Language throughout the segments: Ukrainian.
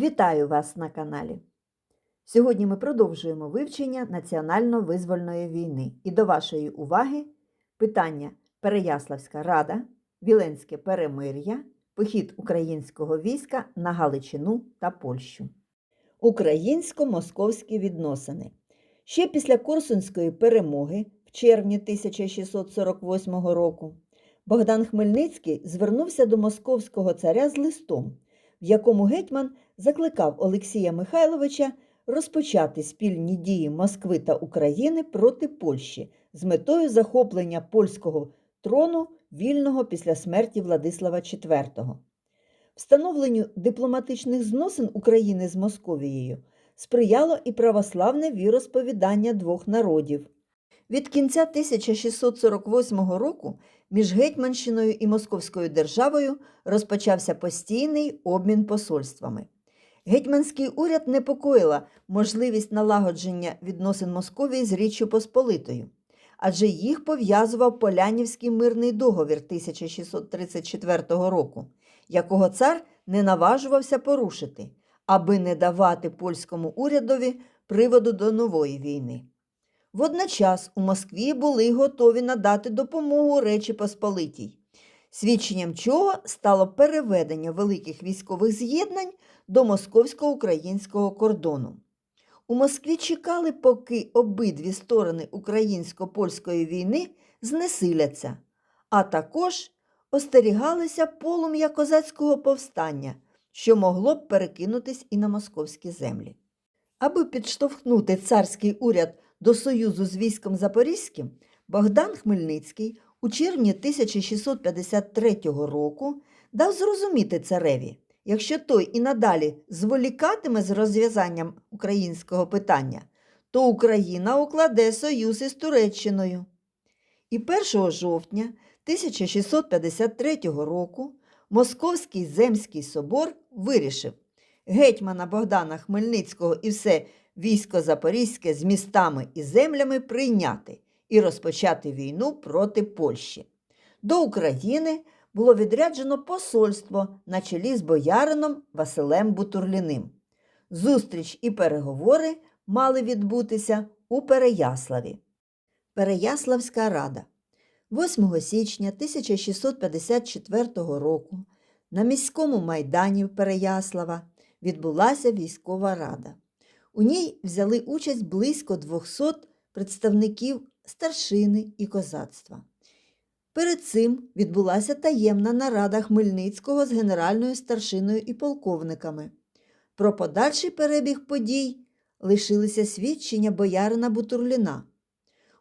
Вітаю вас на каналі. Сьогодні ми продовжуємо вивчення національно-визвольної війни. І до вашої уваги питання Переяславська рада, Віленське перемир'я, похід українського війська на Галичину та Польщу. Українсько-московські відносини. Ще після Корсунської перемоги в червні 1648 року Богдан Хмельницький звернувся до московського царя з листом, в якому гетьман закликав Олексія Михайловича розпочати спільні дії Москви та України проти Польщі з метою захоплення польського трону вільного після смерті Владислава IV. Встановленню дипломатичних зносин України з Московією сприяло і православне віросповідання двох народів. Від кінця 1648 року між Гетьманщиною і Московською державою розпочався постійний обмін посольствами. Гетьманський уряд непокоїла можливість налагодження відносин Московії з Річчю Посполитою, адже їх пов'язував Полянівський мирний договір 1634 року, якого цар не наважувався порушити, аби не давати польському урядові приводу до нової війни. Водночас у Москві були готові надати допомогу Речі Посполитій, свідченням чого стало переведення великих військових з'єднань до московсько-українського кордону. У Москві чекали, поки обидві сторони українсько-польської війни знесиляться, а також остерігалися полум'я козацького повстання, що могло б перекинутись і на московські землі. Аби підштовхнути царський уряд до союзу з військом Запорізьким, Богдан Хмельницький у червні 1653 року дав зрозуміти цареві, якщо той і надалі зволікатиме з розв'язанням українського питання, то Україна укладе союз із Туреччиною. І 1 жовтня 1653 року Московський Земський собор вирішив гетьмана Богдана Хмельницького і все військо Запорізьке з містами і землями прийняти і розпочати війну проти Польщі. До України було відряджено посольство на чолі з боярином Василем Бутурліним. Зустріч і переговори мали відбутися у Переяславі. Переяславська рада 8 січня 1654 року на міському майдані Переяслава відбулася військова рада. У ній взяли участь близько 200 представників старшини і козацтва. Перед цим відбулася таємна нарада Хмельницького з генеральною старшиною і полковниками. Про подальший перебіг подій лишилися свідчення боярина Бутурліна.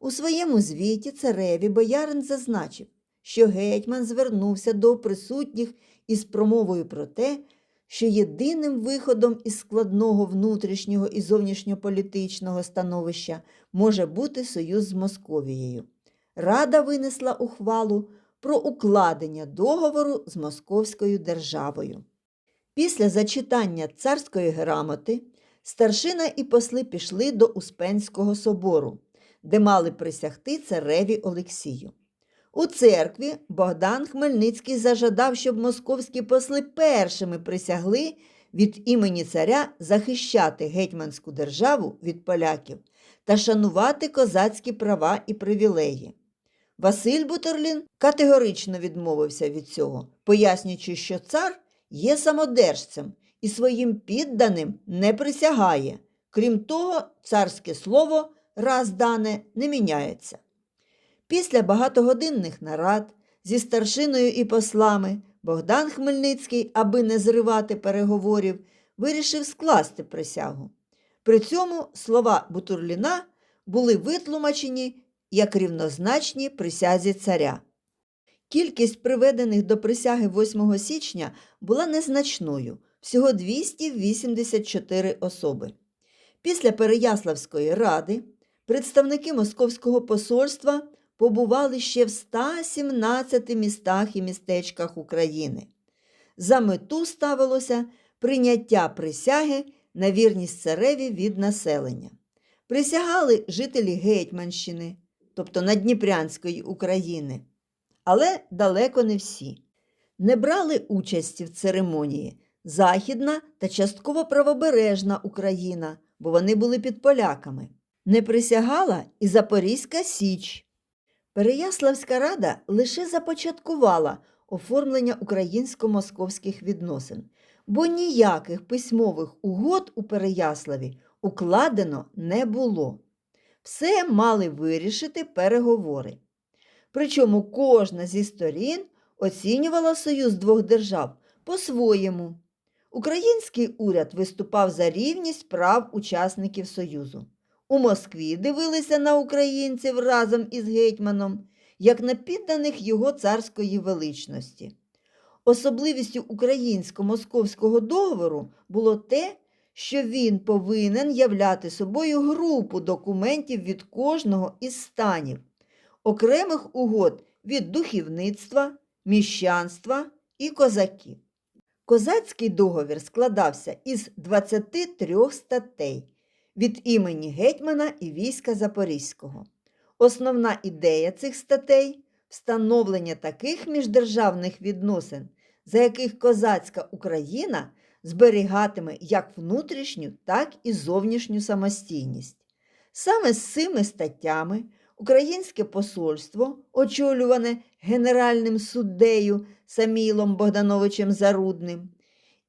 У своєму звіті цареві боярин зазначив, що гетьман звернувся до присутніх із промовою про те, що єдиним виходом із складного внутрішнього і зовнішньополітичного становища може бути союз з Московією. Рада винесла ухвалу про укладення договору з Московською державою. Після зачитання царської грамоти старшина і посли пішли до Успенського собору, де мали присягти цареві Олексію. У церкві Богдан Хмельницький зажадав, щоб московські посли першими присягли від імені царя захищати гетьманську державу від поляків та шанувати козацькі права і привілеї. Василь Бутерлін категорично відмовився від цього, пояснюючи, що цар є самодержцем і своїм підданим не присягає. Крім того, царське слово раз дане не міняється. Після багатогодинних нарад зі старшиною і послами Богдан Хмельницький, аби не зривати переговорів, вирішив скласти присягу. При цьому слова Бутурліна були витлумачені як рівнозначні присязі царя. Кількість приведених до присяги 8 січня була незначною всього 284 особи. Після Переяславської ради представники Московського посольства побували ще в 117 містах і містечках України. За мету ставилося прийняття присяги на вірність цареві від населення. Присягали жителі Гетьманщини, тобто Надніпрянської України, але далеко не всі. Не брали участі в церемонії Західна та частково правобережна Україна, бо вони були під поляками. Не присягала і Запорізька Січ. Переяславська рада лише започаткувала оформлення українсько-московських відносин, бо ніяких письмових угод у Переяславі укладено не було. Все мали вирішити переговори. Причому кожна зі сторін оцінювала союз двох держав по-своєму. Український уряд виступав за рівність прав учасників Союзу. У Москві дивилися на українців разом із гетьманом, як на підданих його царської величності. Особливістю українсько-московського договору було те, що він повинен являти собою групу документів від кожного із станів, окремих угод від духівництва, міщанства і козаків. Козацький договір складався із 23 статей від імені гетьмана і війська Запорізького. Основна ідея цих статей встановлення таких міждержавних відносин, за яких козацька Україна зберігатиме як внутрішню, так і зовнішню самостійність. Саме з цими статтями Українське посольство, очолюване генеральним суддею Самілом Богдановичем Зарудним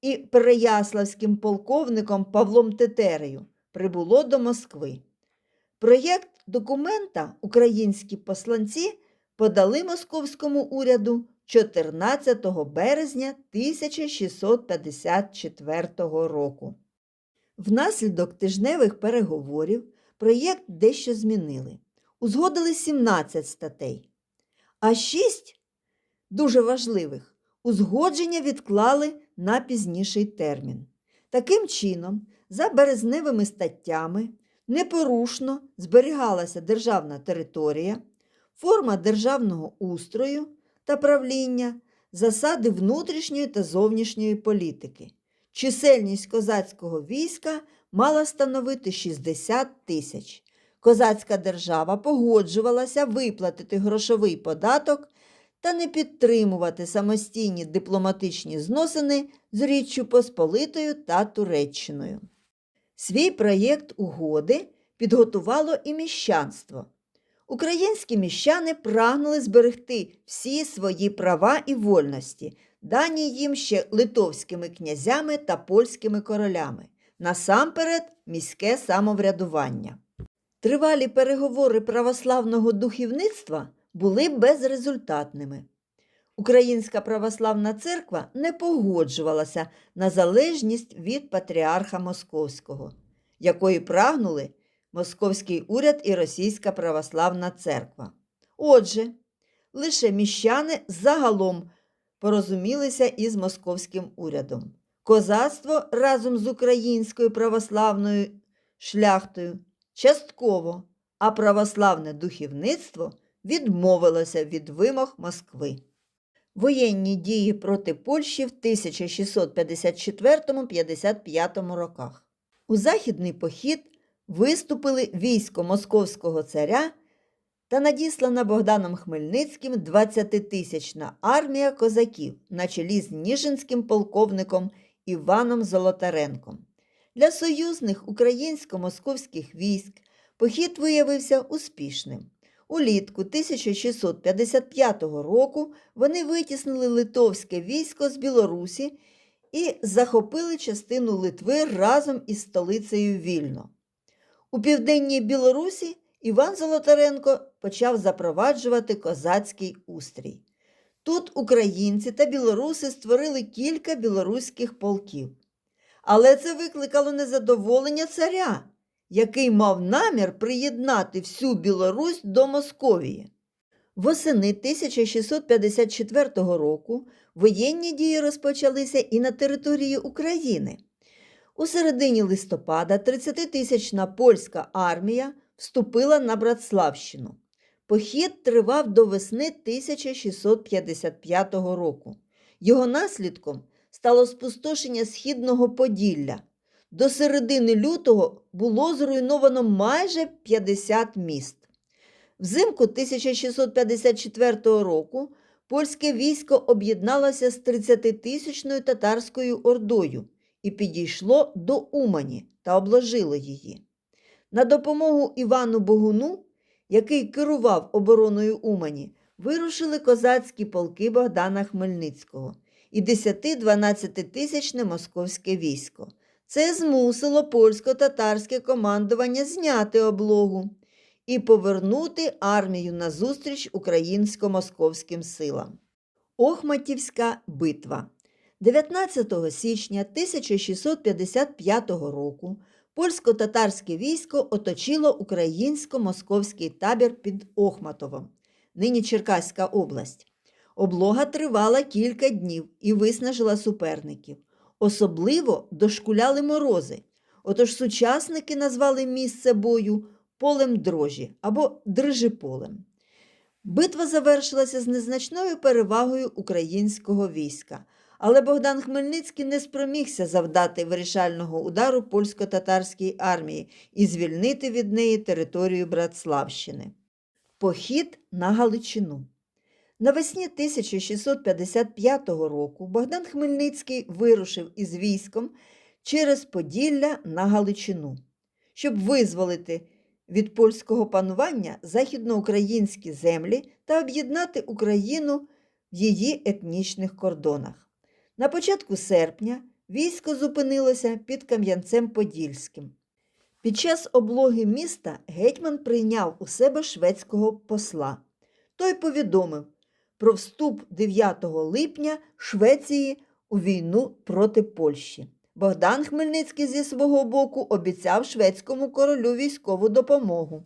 і переяславським полковником Павлом Тетерею, прибуло до Москви. Проєкт документа українські посланці подали московському уряду 14 березня 1654 року. Внаслідок тижневих переговорів проєкт дещо змінили. Узгодили 17 статей, а 6 дуже важливих узгодження відклали на пізніший термін. Таким чином, за березневими статтями непорушно зберігалася державна територія, форма державного устрою та правління, засади внутрішньої та зовнішньої політики. Чисельність козацького війська мала становити 60 тисяч. Козацька держава погоджувалася виплатити грошовий податок та не підтримувати самостійні дипломатичні зносини з Річчю Посполитою та Туреччиною. Свій проєкт угоди підготувало і міщанство. Українські міщани прагнули зберегти всі свої права і вольності, дані їм ще литовськими князями та польськими королями, насамперед міське самоврядування. Тривалі переговори православного духовництва були безрезультатними. Українська православна церква не погоджувалася на залежність від патріарха Московського, якої прагнули Московський уряд і Російська православна церква. Отже, лише міщани загалом порозумілися із московським урядом. Козацтво разом з українською православною шляхтою частково, а православне духовництво відмовилося від вимог Москви. Воєнні дії проти Польщі в 1654-55 роках. У західний похід виступили військо московського царя та надіслана Богданом Хмельницьким 20-тисячна армія козаків на чолі з Ніжинським полковником Іваном Золотаренком. Для союзних українсько-московських військ похід виявився успішним. Улітку 1655 року вони витіснили литовське військо з Білорусі і захопили частину Литви разом із столицею Вільно. У південній Білорусі Іван Золотаренко почав запроваджувати козацький устрій. Тут українці та білоруси створили кілька білоруських полків. Але це викликало незадоволення царя, який мав намір приєднати всю Білорусь до Московії. Восени 1654 року воєнні дії розпочалися і на території України. У середині листопада 30-тисячна польська армія вступила на Братславщину. Похід тривав до весни 1655 року. Його наслідком стало спустошення східного Поділля. До середини лютого було зруйновано майже 50 міст. Взимку 1654 року польське військо об'єдналося з 30-тисячною татарською ордою і підійшло до Умані та обложило її. На допомогу Івану Богуну, який керував обороною Умані, вирушили козацькі полки Богдана Хмельницького і 10-12 тисячне московське військо. Це змусило польсько-татарське командування зняти облогу і повернути армію назустріч українсько-московським силам. Охматівська битва 19 січня 1655 року польсько-татарське військо оточило українсько-московський табір під Охматовом, нині Черкаська область. Облога тривала кілька днів і виснажила суперників. Особливо дошкуляли морози. Отож сучасники назвали місце бою полем дрожі або дрижиполем. Битва завершилася з незначною перевагою українського війська, але Богдан Хмельницький не спромігся завдати вирішального удару польсько-татарській армії і звільнити від неї територію Братславщини. Похід на Галичину. Навесні 1655 року Богдан Хмельницький вирушив із військом через Поділля на Галичину, щоб визволити від польського панування західноукраїнські землі та об'єднати Україну в її етнічних кордонах. На початку серпня військо зупинилося під Кам'янцем-Подільським. Під час облоги міста гетьман прийняв у себе шведського посла. Той повідомив про вступ 9 липня Швеції у війну проти Польщі. Богдан Хмельницький зі свого боку обіцяв шведському королю військову допомогу.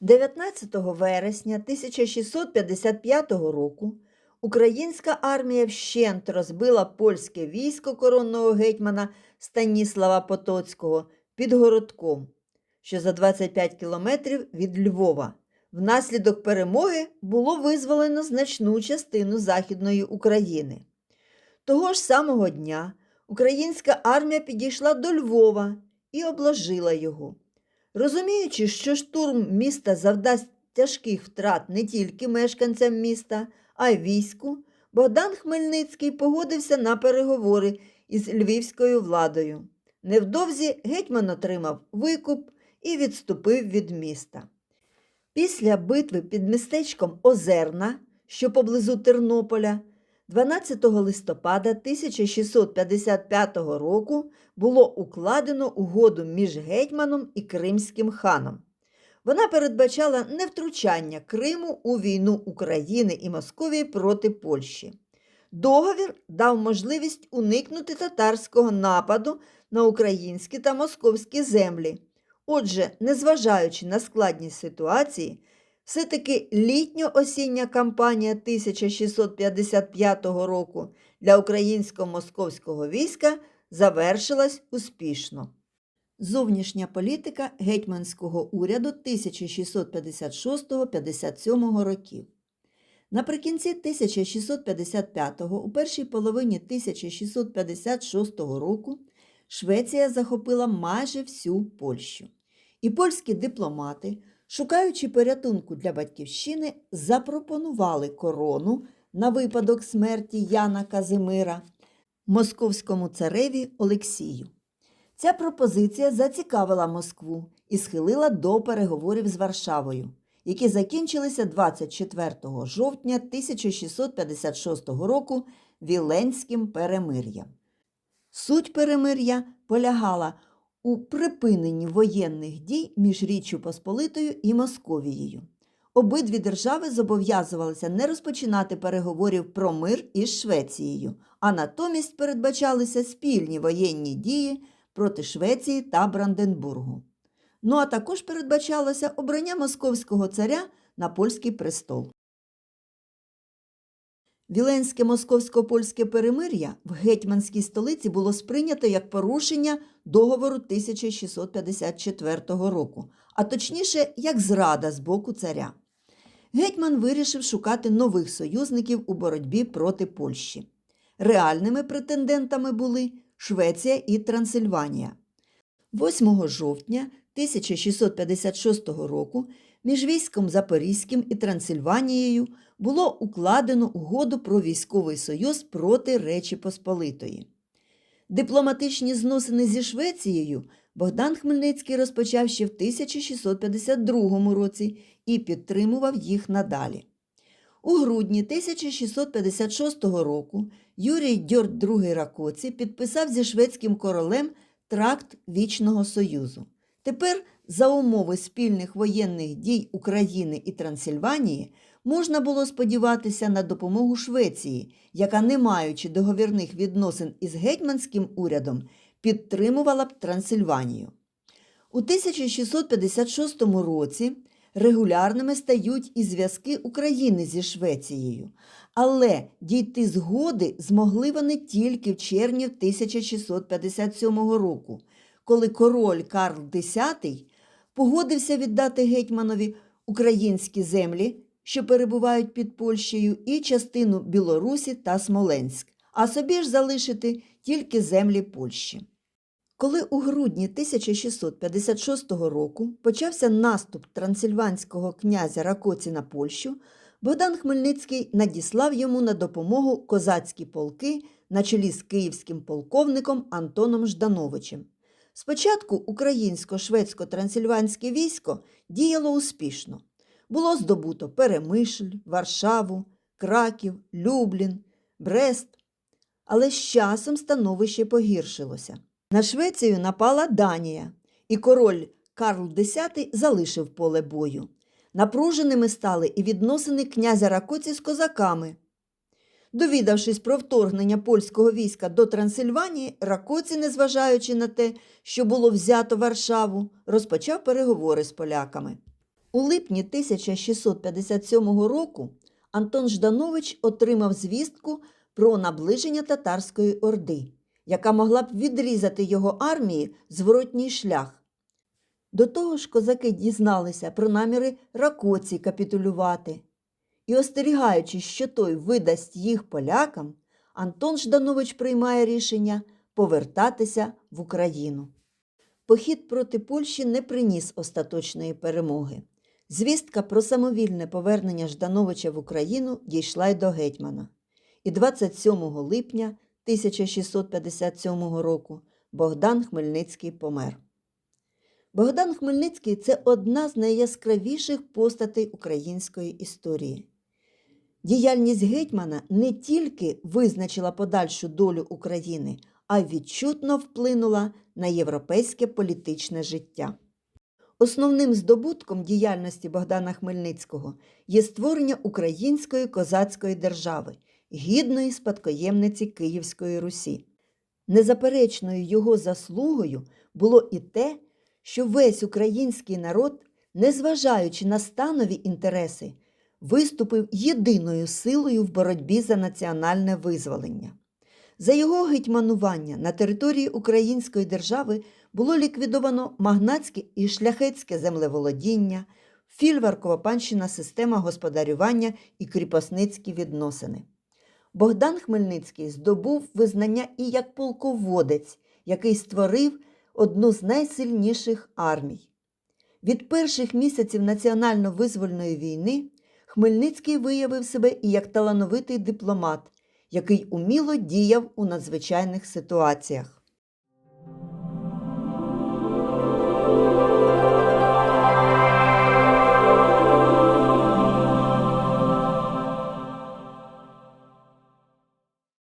19 вересня 1655 року українська армія вщент розбила польське військо коронного гетьмана Станіслава Потоцького під городком, що за 25 кілометрів від Львова. Внаслідок перемоги було визволено значну частину Західної України. Того ж самого дня українська армія підійшла до Львова і обложила його. Розуміючи, що штурм міста завдасть тяжких втрат не тільки мешканцям міста, а й війську, Богдан Хмельницький погодився на переговори із львівською владою. Невдовзі гетьман отримав викуп і відступив від міста. Після битви під містечком Озерна, що поблизу Тернополя, 12 листопада 1655 року було укладено угоду між гетьманом і кримським ханом. Вона передбачала невтручання Криму у війну України і Московії проти Польщі. Договір дав можливість уникнути татарського нападу на українські та московські землі. Отже, незважаючи на складність ситуації, все-таки літньо-осіння кампанія 1655 року для українсько-московського війська завершилась успішно. Зовнішня політика гетьманського уряду 1656-57 років. Наприкінці 1655-го, у першій половині 1656 року, Швеція захопила майже всю Польщу. І польські дипломати, шукаючи порятунку для батьківщини, запропонували корону на випадок смерті Яна Казимира московському цареві Олексію. Ця пропозиція зацікавила Москву і схилила до переговорів з Варшавою, які закінчилися 24 жовтня 1656 року Віленським перемир'ям. Суть перемир'я полягала у припиненні воєнних дій між Річчю Посполитою і Московією. Обидві держави зобов'язувалися не розпочинати переговорів про мир із Швецією, а натомість передбачалися спільні воєнні дії проти Швеції та Бранденбургу. Ну а також передбачалося обрання московського царя на польський престол. Віленське московсько-польське перемир'я в гетьманській столиці було сприйнято як порушення договору 1654 року, а точніше, як зрада з боку царя. Гетьман вирішив шукати нових союзників у боротьбі проти Польщі. Реальними претендентами були Швеція і Трансильванія. 8 жовтня 1656 року Між військом Запорізьким і Трансильванією було укладено угоду про військовий союз проти Речі Посполитої. Дипломатичні зносини зі Швецією Богдан Хмельницький розпочав ще в 1652 році і підтримував їх надалі. У грудні 1656 року Юрій Дьорд II Ракоці підписав зі шведським королем тракт Вічного Союзу. Тепер за умови спільних воєнних дій України і Трансильванії можна було сподіватися на допомогу Швеції, яка, не маючи договірних відносин із гетьманським урядом, підтримувала б Трансильванію. У 1656 році регулярними стають і зв'язки України зі Швецією, але дійти згоди змогли вони тільки в червні 1657 року, коли король Карл X погодився віддати гетьманові українські землі, що перебувають під Польщею, і частину Білорусі та Смоленськ, а собі ж залишити тільки землі Польщі. Коли у грудні 1656 року почався наступ трансильванського князя Ракоці на Польщу, Богдан Хмельницький надіслав йому на допомогу козацькі полки на чолі з київським полковником Антоном Ждановичем. Спочатку українсько-шведсько-трансильванське військо діяло успішно. Було здобуто Перемишль, Варшаву, Краків, Люблін, Брест. Але з часом становище погіршилося. На Швецію напала Данія, і король Карл X залишив поле бою. Напруженими стали і відносини князя Ракоці з козаками. Довідавшись про вторгнення польського війська до Трансильванії, Ракоці, незважаючи на те, що було взято Варшаву, розпочав переговори з поляками. У липні 1657 року Антон Жданович отримав звістку про наближення татарської орди, яка могла б відрізати його армії зворотній шлях. До того ж, козаки дізналися про наміри Ракоці капітулювати. І, остерігаючись, що той видасть їх полякам, Антон Жданович приймає рішення повертатися в Україну. Похід проти Польщі не приніс остаточної перемоги. Звістка про самовільне повернення Ждановича в Україну дійшла й до гетьмана. І 27 липня 1657 року Богдан Хмельницький помер. Богдан Хмельницький це одна з найяскравіших постатей української історії. Діяльність гетьмана не тільки визначила подальшу долю України, а й відчутно вплинула на європейське політичне життя. Основним здобутком діяльності Богдана Хмельницького є створення української козацької держави, гідної спадкоємниці Київської Русі. Незаперечною його заслугою було і те, що весь український народ, незважаючи на станові інтереси, виступив єдиною силою в боротьбі за національне визволення. За його гетьманування на території Української держави було ліквідовано магнатське і шляхетське землеволодіння, фільварково-панщина система господарювання і кріпосницькі відносини. Богдан Хмельницький здобув визнання і як полководець, який створив одну з найсильніших армій. Від перших місяців національно-визвольної війни Хмельницький виявив себе і як талановитий дипломат, який уміло діяв у надзвичайних ситуаціях.